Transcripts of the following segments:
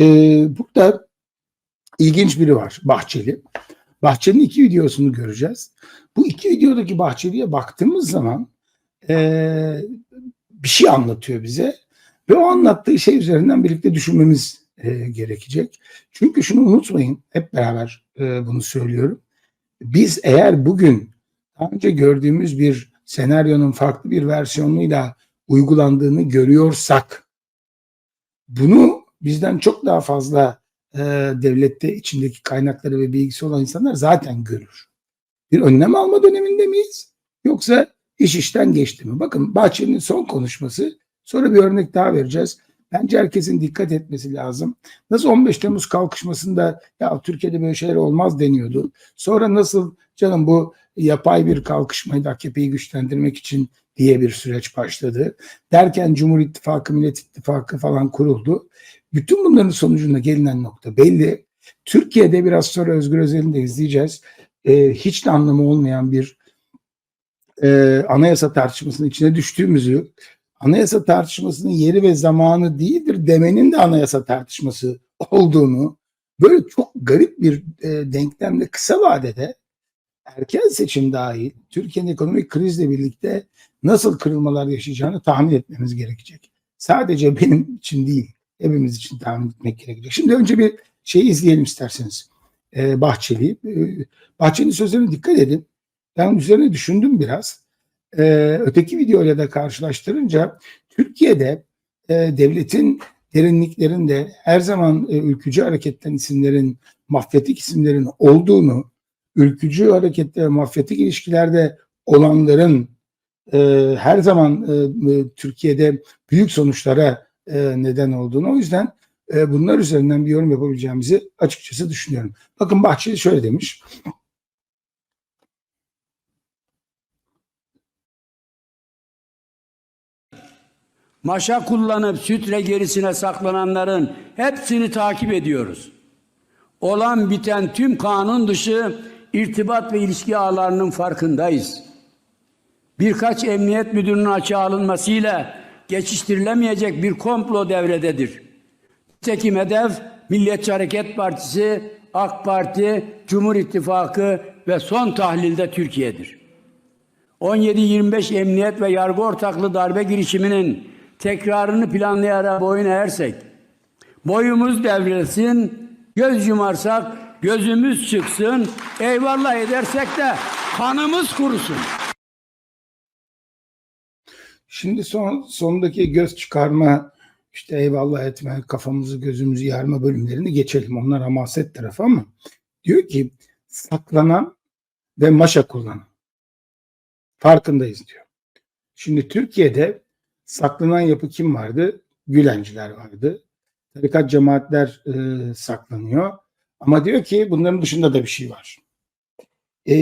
e, burada ilginç biri var Bahçeli. Bahçeli'nin iki videosunu göreceğiz. Bu iki videodaki Bahçeli'ye baktığımız zaman e, bir şey anlatıyor bize ve o anlattığı şey üzerinden birlikte düşünmemiz e, gerekecek. Çünkü şunu unutmayın, hep beraber e, bunu söylüyorum. Biz eğer bugün daha önce gördüğümüz bir senaryonun farklı bir versiyonuyla uygulandığını görüyorsak, bunu bizden çok daha fazla e, devlette içindeki kaynakları ve bilgisi olan insanlar zaten görür. Bir önlem alma döneminde miyiz? Yoksa iş işten geçti mi? Bakın Bahçeli'nin son konuşması, sonra bir örnek daha vereceğiz. Bence herkesin dikkat etmesi lazım. Nasıl 15 Temmuz kalkışmasında ya Türkiye'de böyle şeyler olmaz deniyordu. Sonra nasıl canım bu yapay bir kalkışmaydı AKP'yi güçlendirmek için diye bir süreç başladı. Derken Cumhur İttifakı, Millet İttifakı falan kuruldu. Bütün bunların sonucunda gelinen nokta belli. Türkiye'de biraz sonra Özgür Özel'in de izleyeceğiz. Ee, hiç de anlamı olmayan bir e, anayasa tartışmasının içine düştüğümüzü, anayasa tartışmasının yeri ve zamanı değildir demenin de anayasa tartışması olduğunu, böyle çok garip bir e, denklemle kısa vadede erken seçim dahil Türkiye'nin ekonomik krizle birlikte nasıl kırılmalar yaşayacağını tahmin etmemiz gerekecek. Sadece benim için değil, hepimiz için tahmin etmek gerekecek. Şimdi önce bir şey izleyelim isterseniz. Ee, Bahçeli. Ee, Bahçeli'nin sözlerine dikkat edin. Ben üzerine düşündüm biraz. Ee, öteki videoyla da karşılaştırınca Türkiye'de e, devletin derinliklerinde her zaman e, ülkücü hareketten isimlerin, mafyatik isimlerin olduğunu, ülkücü harekette mafyatik ilişkilerde olanların e, her zaman e, e, Türkiye'de büyük sonuçlara e, neden olduğunu. O yüzden e, bunlar üzerinden bir yorum yapabileceğimizi açıkçası düşünüyorum. Bakın Bahçeli şöyle demiş. Maşa kullanıp sütre gerisine saklananların hepsini takip ediyoruz. Olan biten tüm kanun dışı irtibat ve ilişki ağlarının farkındayız. Birkaç emniyet müdürünün açığa alınmasıyla geçiştirilemeyecek bir komplo devrededir. Tekim hedef Milliyetçi Hareket Partisi, AK Parti, Cumhur İttifakı ve son tahlilde Türkiye'dir. 17-25 emniyet ve yargı ortaklı darbe girişiminin tekrarını planlayarak boyun eğersek, boyumuz devrilsin, göz yumarsak gözümüz çıksın, eyvallah edersek de kanımız kurusun. Şimdi son sondaki göz çıkarma işte eyvallah etme, kafamızı gözümüzü yarma bölümlerini geçelim. Onlar hamaset tarafı ama diyor ki saklanan ve maşa kullanan. Farkındayız diyor. Şimdi Türkiye'de saklanan yapı kim vardı? Gülenciler vardı. Tarikat cemaatler e, saklanıyor. Ama diyor ki bunların dışında da bir şey var. E,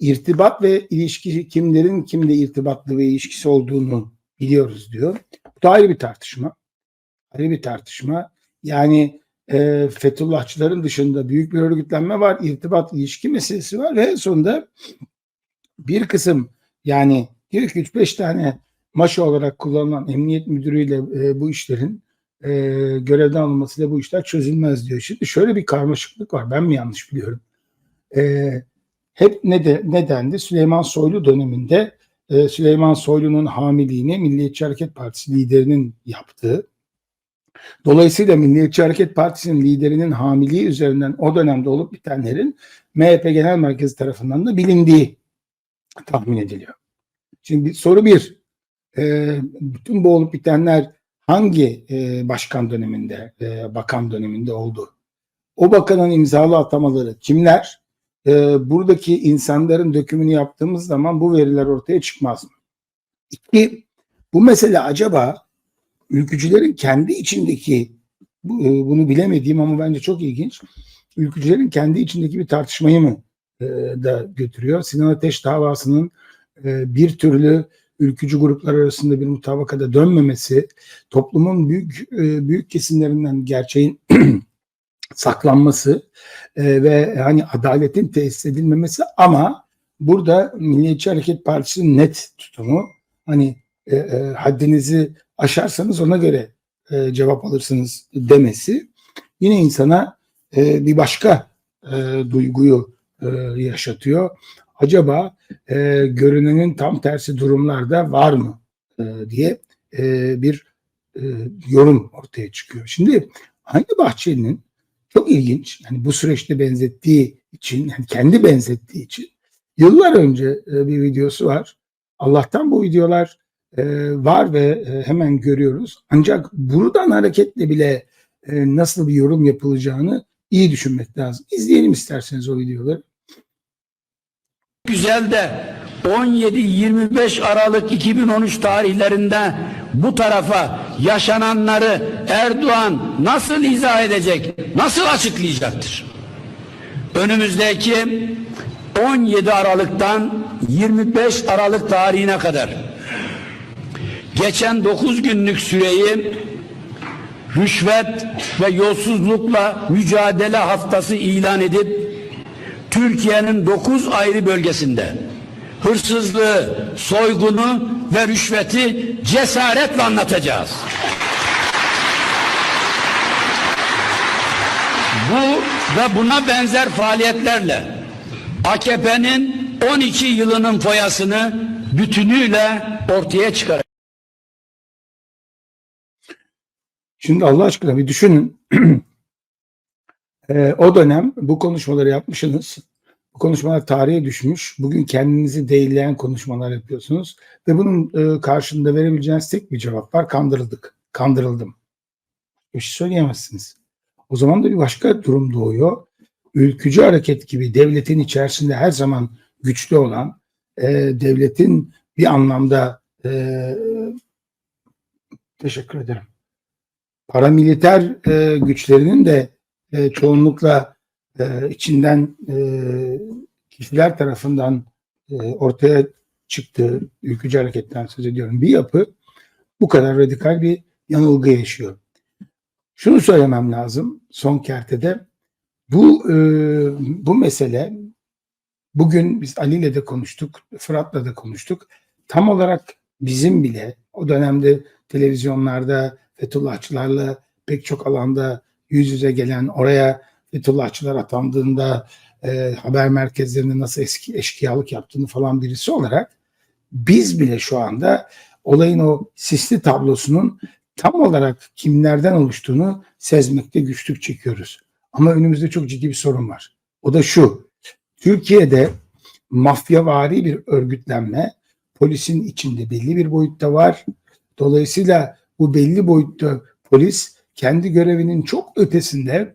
irtibat ve ilişki kimlerin kimle irtibatlı ve ilişkisi olduğunu biliyoruz diyor. Bu da ayrı bir tartışma. Ayrı bir tartışma. Yani e, Fethullahçıların dışında büyük bir örgütlenme var. irtibat ilişki meselesi var ve sonunda bir kısım yani diyor ki 3-5 tane maşa olarak kullanılan emniyet müdürüyle e, bu işlerin e, görevden alınmasıyla bu işler çözülmez diyor. Şimdi şöyle bir karmaşıklık var. Ben mi yanlış biliyorum? E, hep ne de nedendi? Süleyman Soylu döneminde e, Süleyman Soylu'nun hamiliğini Milliyetçi Hareket Partisi liderinin yaptığı. Dolayısıyla Milliyetçi Hareket Partisi'nin liderinin hamiliği üzerinden o dönemde olup bitenlerin MHP Genel Merkezi tarafından da bilindiği tahmin ediliyor. Şimdi soru bir, e, bütün bu olup bitenler hangi e, başkan döneminde, e, bakan döneminde oldu? O bakanın imzalı atamaları kimler? E, buradaki insanların dökümünü yaptığımız zaman bu veriler ortaya çıkmaz mı? İki, bu mesele acaba ülkücülerin kendi içindeki, bu, e, bunu bilemediğim ama bence çok ilginç, ülkücülerin kendi içindeki bir tartışmayı mı e, da götürüyor? Sinan Ateş davasının e, bir türlü ülkücü gruplar arasında bir mutabakata dönmemesi, toplumun büyük e, büyük kesimlerinden gerçeğin saklanması e, ve hani adaletin tesis edilmemesi ama burada Milliyetçi Hareket Partisi'nin net tutumu hani e, e, haddinizi aşarsanız ona göre e, cevap alırsınız demesi yine insana e, bir başka e, duyguyu e, yaşatıyor. Acaba e, görünenin tam tersi durumlarda var mı e, diye e, bir e, yorum ortaya çıkıyor. Şimdi aynı Bahçeli'nin çok ilginç, yani bu süreçte benzettiği için, yani kendi benzettiği için yıllar önce e, bir videosu var. Allah'tan bu videolar e, var ve e, hemen görüyoruz. Ancak buradan hareketle bile nasıl bir yorum yapılacağını iyi düşünmek lazım. İzleyelim isterseniz o videoları. güzel de 17-25 Aralık 2013 tarihlerinde bu tarafa yaşananları Erdoğan nasıl izah edecek, nasıl açıklayacaktır? Önümüzdeki 17 Aralık'tan 25 Aralık tarihine kadar geçen 9 günlük süreyi rüşvet ve yolsuzlukla mücadele haftası ilan edip Türkiye'nin 9 ayrı bölgesinde hırsızlığı, soygunu ve rüşveti cesaretle anlatacağız. Bu ve buna benzer faaliyetlerle AKP'nin 12 yılının foyasını bütünüyle ortaya çıkaracağız. Şimdi Allah aşkına bir düşünün. Ee, o dönem bu konuşmaları yapmışsınız. Bu konuşmalar tarihe düşmüş. Bugün kendinizi değilleyen konuşmalar yapıyorsunuz. Ve bunun e, karşılığında verebileceğiniz tek bir cevap var. Kandırıldık. Kandırıldım. Bir şey söyleyemezsiniz. O zaman da bir başka durum doğuyor. Ülkücü hareket gibi devletin içerisinde her zaman güçlü olan, e, devletin bir anlamda e, teşekkür ederim paramiliter e, güçlerinin de e, çoğunlukla e, içinden e, kişiler tarafından e, ortaya çıktığı ülkücü hareketten söz ediyorum bir yapı bu kadar radikal bir yanılgı yaşıyor. Şunu söylemem lazım son kertede bu e, bu mesele bugün biz Ali ile de konuştuk, Fırat'la da konuştuk. Tam olarak bizim bile o dönemde televizyonlarda Fethullahçılarla pek çok alanda yüz yüze gelen oraya Fethullahçılar atandığında e, haber merkezlerinde nasıl eski eşkıyalık yaptığını falan birisi olarak biz bile şu anda olayın o sisli tablosunun tam olarak kimlerden oluştuğunu sezmekte güçlük çekiyoruz. Ama önümüzde çok ciddi bir sorun var. O da şu. Türkiye'de mafyavari bir örgütlenme polisin içinde belli bir boyutta var. Dolayısıyla bu belli boyutta polis kendi görevinin çok ötesinde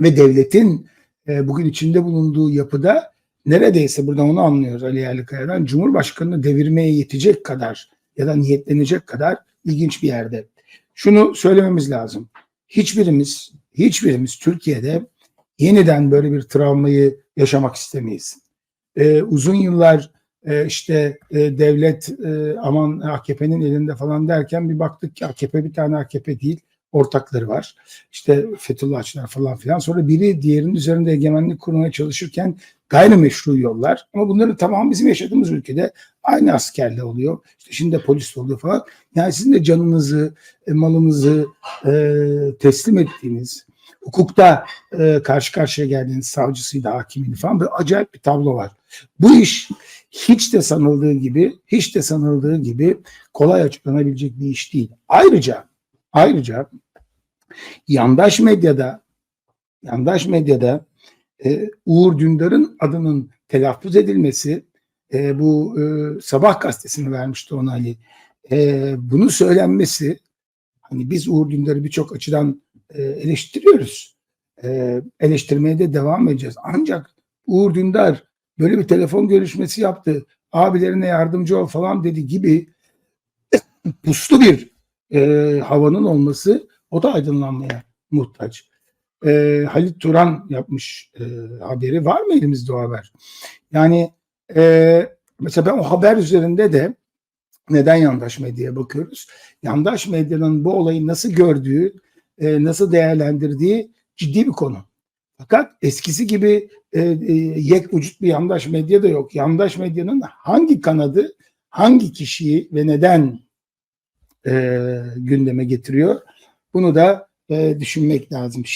ve devletin e, bugün içinde bulunduğu yapıda neredeyse buradan onu anlıyoruz Ali Yerlikaya'dan Cumhurbaşkanı'nı devirmeye yetecek kadar ya da niyetlenecek kadar ilginç bir yerde. Şunu söylememiz lazım. Hiçbirimiz hiçbirimiz Türkiye'de yeniden böyle bir travmayı yaşamak istemeyiz. Ee, uzun yıllar e, işte e, devlet e, aman AKP'nin elinde falan derken bir baktık ki AKP bir tane AKP değil ortakları var. İşte Fethullahçılar falan filan. Sonra biri diğerinin üzerinde egemenlik kurmaya çalışırken gayrimeşru yollar. Ama bunların tamamı bizim yaşadığımız ülkede aynı askerle oluyor. İşte şimdi de polis oluyor falan. Yani sizin de canınızı, e, malınızı e, teslim ettiğiniz, hukukta e, karşı karşıya geldiğiniz savcısıydı, hakimiydi falan böyle acayip bir tablo var. Bu iş hiç de sanıldığı gibi, hiç de sanıldığı gibi kolay açıklanabilecek bir iş değil. Ayrıca, ayrıca yandaş medyada, yandaş medyada e, Uğur Dündar'ın adının telaffuz edilmesi, e, bu e, Sabah gazetesini vermişti ona Ali. E, bunu söylenmesi, hani biz Uğur Dündar'ı birçok açıdan e, eleştiriyoruz. E, eleştirmeye de devam edeceğiz. Ancak Uğur Dündar böyle bir telefon görüşmesi yaptı. Abilerine yardımcı ol falan dedi gibi puslu bir e, havanın olması o da aydınlanmaya muhtaç. E, Halit Turan yapmış e, haberi. Var mı elimizde o haber? Yani e, mesela ben o haber üzerinde de neden yandaş medyaya bakıyoruz? Yandaş medyanın bu olayı nasıl gördüğü, e, nasıl değerlendirdiği ciddi bir konu. Fakat eskisi gibi e, e, yek vücut bir yandaş medya da yok. Yandaş medyanın hangi kanadı, hangi kişiyi ve neden e, gündeme getiriyor? Bunu da e, düşünmek lazım.